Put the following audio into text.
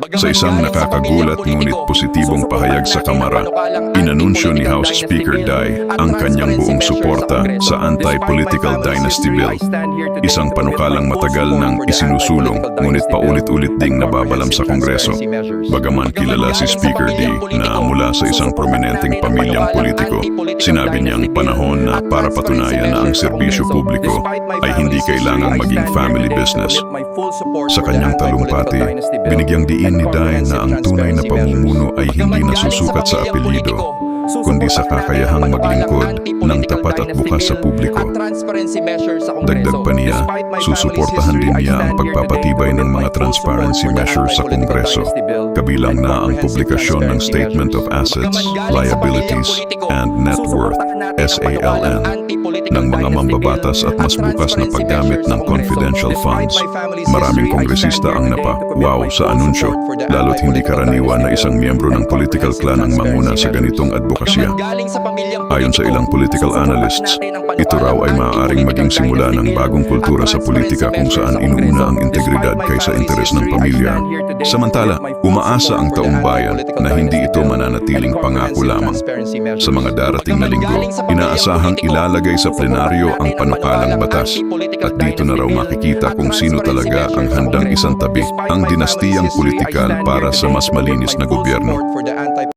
Sa isang nakakagulat ngunit positibong pahayag sa Kamara, inanunsyo ni House Speaker Dai ang kanyang buong suporta sa Anti-Political Dynasty Bill. Isang panukalang matagal nang isinusulong ngunit paulit-ulit ding nababalam sa Kongreso. Bagaman kilala si Speaker D na mula sa isang prominenteng pamilyang politiko, sinabi niyang panahon na para patunayan na ang serbisyo publiko ay hindi kailangang maging family business. Sa kanyang talumpati, binigyang diin ni Dai na ang tunay na pamumuno ay hindi nasusukat sa apelyido, kundi sa kakayahang maglingkod ng tapat at bukas sa publiko. Dagdag pa niya, susuportahan din niya ang pagpapatibay ng mga transparency measures sa Kongreso, kabilang na ang publikasyon ng Statement of Assets, Liabilities, and Net Worth, SALN, ng mga mambabatas at mas bukas na paggamit ng confidential funds. Maraming kongresista ang napa-wow sa anunsyo, lalo't hindi karaniwan na isang miyembro ng political clan ang manguna sa ganitong advokasya. Ayon sa ilang political analysts, ito raw ay maaaring maging simula ng bagong kultura sa politika kung saan inuuna ang integridad kaysa interes ng pamilya. Samantala, umaasa ang taong bayan na hindi ito mananatiling pangako lamang. Sa mga darating na linggo, inaasahang ilalagay sa plenaryo ang panukalang batas. At dito na raw makikita kung sino talaga ang handang isang tabi ang dinastiyang politikal para sa mas malinis na gobyerno.